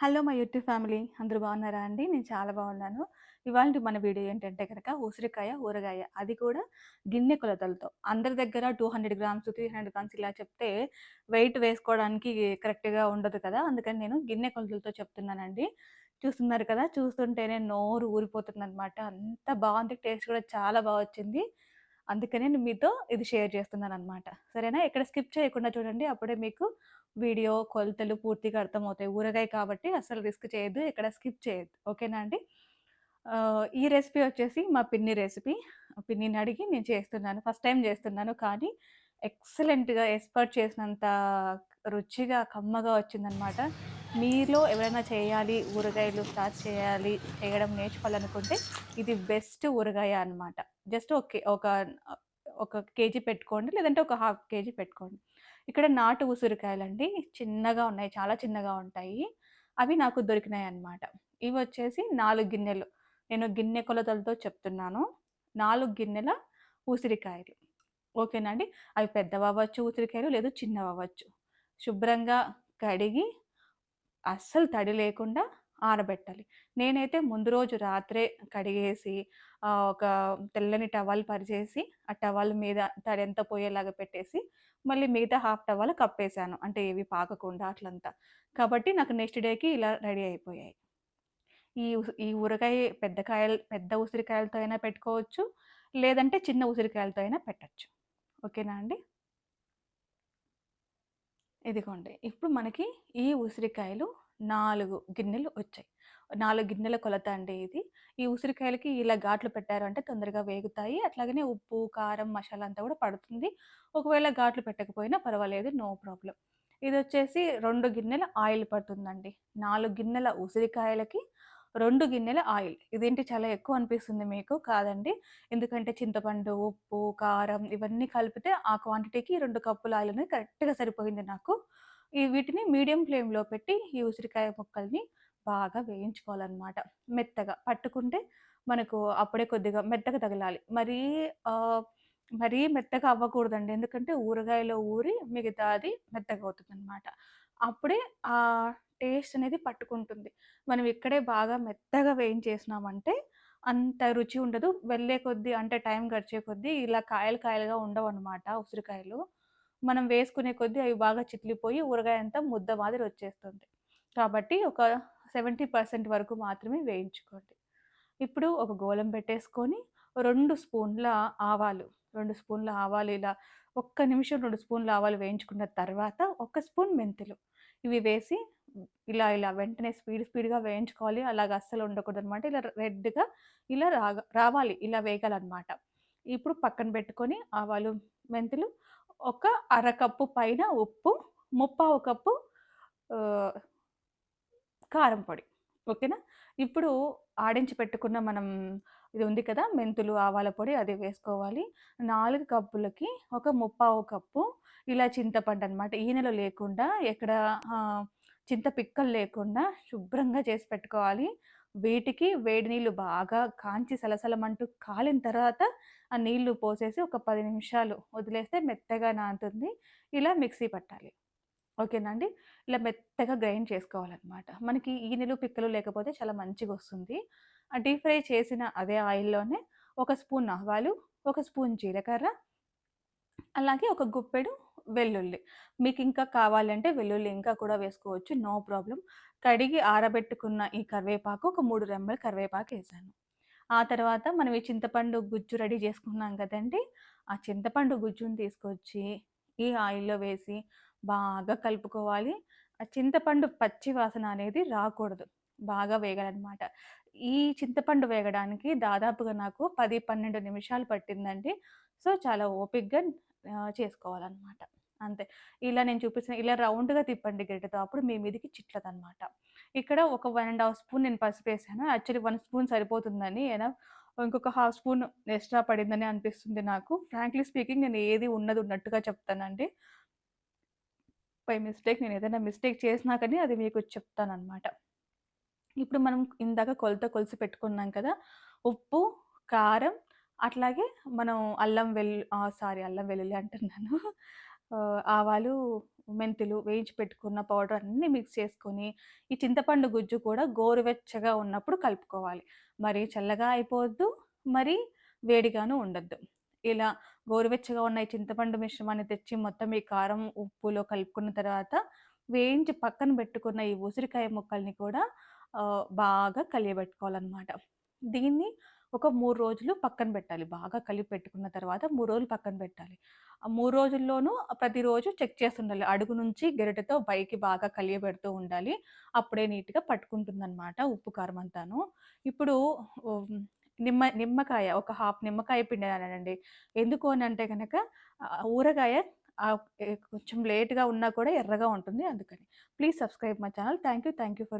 Hello మా YouTube family. అందరూ బాగున్నారా అండి? నేను చాలా బాగున్నాను. ఇవాళ మన వీడియో ఏంటంటే కనుక ఉసిరికాయ ఊరగాయ అది కూడా గిన్నె కొలతలతో. అందరి దగ్గర two hundred grams three hundred grams ఇలా చెప్తే వెయిట్ వేసుకోవడానికి కరెక్ట్గా ఉండదు కదా? అందుకని నేను గిన్నె కొలతలతో చెప్తున్నానండి. చూస్తున్నారు కదా? చూస్తుంటేనే నోరు ఊరిపోతుంది అనమాట అంత బాగుంది. టేస్ట్ కూడా చాలా బాగా వచ్చింది. అందుకనే నేను మీతో ఇది షేర్ చేస్తున్నాను అనమాట సరేనా? ఎక్కడ స్కిప్ చేయకుండా చూడండి. అప్పుడే మీకు వీడియో కొలతలు పూర్తిగా అర్థమవుతాయి. ఊరగాయ కాబట్టి అసలు రిస్క్ చేయొద్దు ఎక్కడ స్కిప్ చేయొద్దు. ఓకేనా అండి? ఈ రెసిపీ వచ్చేసి మా పిన్ని రెసిపీ. పిన్నిని అడిగి నేను చేస్తున్నాను. ఫస్ట్ టైం చేస్తున్నాను కానీ ఎక్సలెంట్గా ఎక్స్పర్ట్ చేసినంత రుచిగా కమ్మగా వచ్చిందనమాట మీలో ఎవరైనా చేయాలి ఊరగాయలు స్టార్ట్ చేయాలి చేయడం నేర్చుకోవాలనుకుంటే ఇది బెస్ట్ ఊరగాయ అనమాట జస్ట్ ఒక ఒక ఒక కేజీ పెట్టుకోండి. లేదంటే ఒక హాఫ్ కేజీ పెట్టుకోండి. ఇక్కడ నాటు ఉసిరికాయలండి. చిన్నగా ఉన్నాయి. చాలా చిన్నగా ఉంటాయి. అవి నాకు దొరికినాయి అన్నమాట ఇవి వచ్చేసి నాలుగు గిన్నెలు. నేను గిన్నె కొలతలతో చెప్తున్నాను. నాలుగు గిన్నెల ఉసిరికాయలు. ఓకేనా అండి? అవి పెద్దవి అవ్వచ్చు ఉసిరికాయలు లేదు చిన్నవి అవ్వచ్చు శుభ్రంగా కడిగి అస్సలు తడి లేకుండా ఆరబెట్టాలి. నేనైతే ముందు రోజు రాత్రే కడిగేసి ఒక తెల్లని టవల్ పరిచేసి ఆ టవల్ మీద తడి ఎంత పోయేలాగా పెట్టేసి మళ్ళీ మిగతా హాఫ్ టవల్ కప్పేశాను అంటే ఏవి పాకకుండా అట్లంతా. కాబట్టి నాకు నెక్స్ట్ డేకి ఇలా రెడీ అయిపోయాయి. ఈ ఈ ఊరగాయ పెద్ద కాయలు పెద్ద ఉసిరికాయలతో అయినా పెట్టుకోవచ్చు లేదంటే చిన్న ఉసిరికాయలతో అయినా పెట్టచ్చు. ఓకేనా అండి? ఇదిగోండి. ఇప్పుడు మనకి ఈ ఉసిరికాయలు నాలుగు గిన్నెలు వచ్చాయి. నాలుగు గిన్నెల కొలత అండి ఇది. ఈ ఉసిరికాయలకి ఇలా ఘాట్లు పెట్టారంటే తొందరగా వేగుతాయి. అట్లాగనే ఉప్పు కారం మసాలా అంతా కూడా పడుతుంది. ఒకవేళ ఘాట్లు పెట్టకపోయినా పర్వాలేదు నో ప్రాబ్లం. ఇది వచ్చేసి రెండు గిన్నెల ఆయిల్ పడుతుందండి. నాలుగు గిన్నెల ఉసిరికాయలకి రెండు గిన్నెల ఆయిల్. ఇదేంటి చాలా ఎక్కువ అనిపిస్తుంది మీకు? కాదండి. ఎందుకంటే చింతపండు ఉప్పు కారం ఇవన్నీ కలిపితే ఆ క్వాంటిటీకి రెండు కప్పుల ఆయిల్ అనేది కరెక్ట్గా సరిపోయింది నాకు. ఈ వీటిని మీడియం ఫ్లేమ్లో పెట్టి ఈ ఉసిరికాయ ముక్కల్ని బాగా వేయించుకోవాలన్నమాట. మెత్తగా పట్టుకుంటే మనకు అప్పుడే కొద్దిగా మెత్తగా తగలాలి. మరీ మరీ మెత్తగా అవ్వకూడదండి. ఎందుకంటే ఊరగాయలో ఊరి మిగతా అది మెత్తగా అవుతుంది అనమాట అప్పుడే ఆ టేస్ట్ అనేది పట్టుకుంటుంది. మనం ఇక్కడే బాగా మెత్తగా వేయించేసినామంటే అంత రుచి ఉండదు. వెళ్ళే కొద్దీ అంటే టైం గడిచే కొద్దీ ఇలా కాయలు కాయలుగా ఉండవు అనమాట ఉసిరికాయలు. మనం వేసుకునే కొద్దీ అవి బాగా చిట్లిపోయి ఊరగాయ అంతా ముద్ద మాదిరి వచ్చేస్తుంది. కాబట్టి ఒక సెవెంటీ పర్సెంట్ వరకు మాత్రమే వేయించుకోండి. ఇప్పుడు ఒక గోళం పెట్టేసుకొని రెండు స్పూన్ల ఆవాలు రెండు స్పూన్ల ఆవాలు ఇలా ఒక్క నిమిషం రెండు స్పూన్ల ఆవాలు వేయించుకున్న తర్వాత ఒక స్పూన్ మెంతులు. ఇవి వేసి ఇలా ఇలా వెంటనే స్పీడ్ స్పీడ్గా వేయించుకోవాలి. అలాగ అస్సలు ఉండకూడదు అనమాట ఇలా రెడ్గా ఇలా రాగా రావాలి. ఇలా వేగాలన్నమాట. ఇప్పుడు పక్కన పెట్టుకొని ఆవాలు మెంతులు ఒక అరకప్పు పైన ఉప్పు ముప్పావు కప్పు కారం పొడి. ఓకేనా? ఇప్పుడు ఆడించి పెట్టుకున్న మనం ఇది ఉంది కదా మెంతులు ఆవాల పొడి అది వేసుకోవాలి. నాలుగు కప్పులకి ఒక ముప్పావు కప్పు ఇలా చింతపండు అనమాట ఈనెలు లేకుండా ఎక్కడ చింత పిక్కలు లేకుండా శుభ్రంగా చేసి పెట్టుకోవాలి. వీటికి వేడి నీళ్ళు బాగా కాంచి సలసలమంటూ కాలిన తర్వాత ఆ నీళ్ళు పోసేసి ఒక పది నిమిషాలు వదిలేస్తే మెత్తగా నానుతుంది ఇలా మిక్సీ పట్టాలి. ఓకేనండి ఇలా మెత్తగా గ్రైండ్ చేసుకోవాలన్నమాట. మనకి ఈ ఈనెలు పిక్కలు లేకపోతే చాలా మంచిగా వస్తుంది. ఆ డీప్ ఫ్రై చేసిన అదే ఆయిల్లోనే ఒక స్పూన్ ఆవాలు ఒక స్పూన్ జీలకర్ర అలాగే ఒక గుప్పెడు వెల్లుల్లి. మీకు ఇంకా కావాలంటే వెల్లుల్లి ఇంకా కూడా వేసుకోవచ్చు. No problem. కడిగి ఆరబెట్టుకున్న ఈ కరివేపాకు ఒక మూడు రెమ్మలు కరివేపాకు వేసాను. ఆ తర్వాత మనం ఈ చింతపండు గుజ్జు రెడీ చేసుకున్నాం కదండి ఆ చింతపండు గుజ్జుని తీసుకొచ్చి ఈ ఆయిల్లో వేసి బాగా కలుపుకోవాలి. ఆ చింతపండు పచ్చి వాసన అనేది రాకూడదు. బాగా వేగాలన్నమాట. ఈ చింతపండు వేగడానికి దాదాపుగా నాకు పది పన్నెండు నిమిషాలు పట్టిందండి. సో చాలా ఓపిక్గా చేసుకోవాలన్నమాట. అంతే. ఇలా నేను చూపిస్తున్న ఇలా రౌండ్గా తిప్పండి గరిటెతో అప్పుడు మీ మీదకి చిట్లదనమాట. ఇక్కడ ఒక వన్ అండ్ హాఫ్ స్పూన్ నేను పసుపు వేసాను. యాక్చువల్లీ వన్ స్పూన్ సరిపోతుందని ఏనా ఇంకొక హాఫ్ స్పూన్ ఎక్స్ట్రా పడిందని అనిపిస్తుంది నాకు. ఫ్రాంక్లీ స్పీకింగ్ నేను ఏది ఉన్నది ఉన్నట్టుగా చెప్తానండి. బై మిస్టేక్ నేను ఏదైనా మిస్టేక్ చేసినా కానీ అది మీకు చెప్తానమాట ఇప్పుడు మనం ఇందాక కొలత కొలిసి పెట్టుకున్నాం కదా ఉప్పు కారం అట్లాగే మనం అల్లం వెల్లు సారీ అల్లం వెల్లుల్లి అంటున్నాను. ఆవాలు, మెంతులు వేయించి పెట్టుకున్న పౌడర్ అన్నీ మిక్స్ చేసుకొని, ఈ చింతపండు గుజ్జు కూడా గోరువెచ్చగా ఉన్నప్పుడు కలుపుకోవాలి. మరి చల్లగా అయిపోవద్దు, మరి వేడిగాను ఉండొద్దు. ఇలా గోరువెచ్చగా ఉన్న ఈ చింతపండు మిశ్రమాన్ని తెచ్చి మొత్తం ఈ కారం, ఉప్పులో కలుపుకున్న తర్వాత, వేయించి పక్కన పెట్టుకున్న ఈ ఉసిరికాయ ముక్కల్ని కూడా బాగా కలియబెట్టుకోవాలన్నమాట దీన్ని ఒక మూడు రోజులు పక్కన పెట్టాలి. బాగా కలిపి పెట్టుకున్న తర్వాత మూడు రోజులు పక్కన పెట్టాలి. ఆ మూడు రోజుల్లోనూ ప్రతిరోజు చెక్ చేస్తుండాలి. అడుగు నుంచి గెరటతో పైకి బాగా కలియబెడుతూ ఉండాలి. అప్పుడే నీట్‌గా పట్టుకుంటుందనమాట ఉప్పు, కారం అంతాను. ఇప్పుడు నిమ్మ నిమ్మకాయ ఒక హాఫ్ నిమ్మకాయ పిండానండి. ఎందుకు అని అంటే కనుక ఊరగాయ కొంచెం లేట్‌గా ఉన్నా కూడా ఎర్రగా ఉంటుంది అందుకని. Please subscribe my channel. Thank you. Thank you for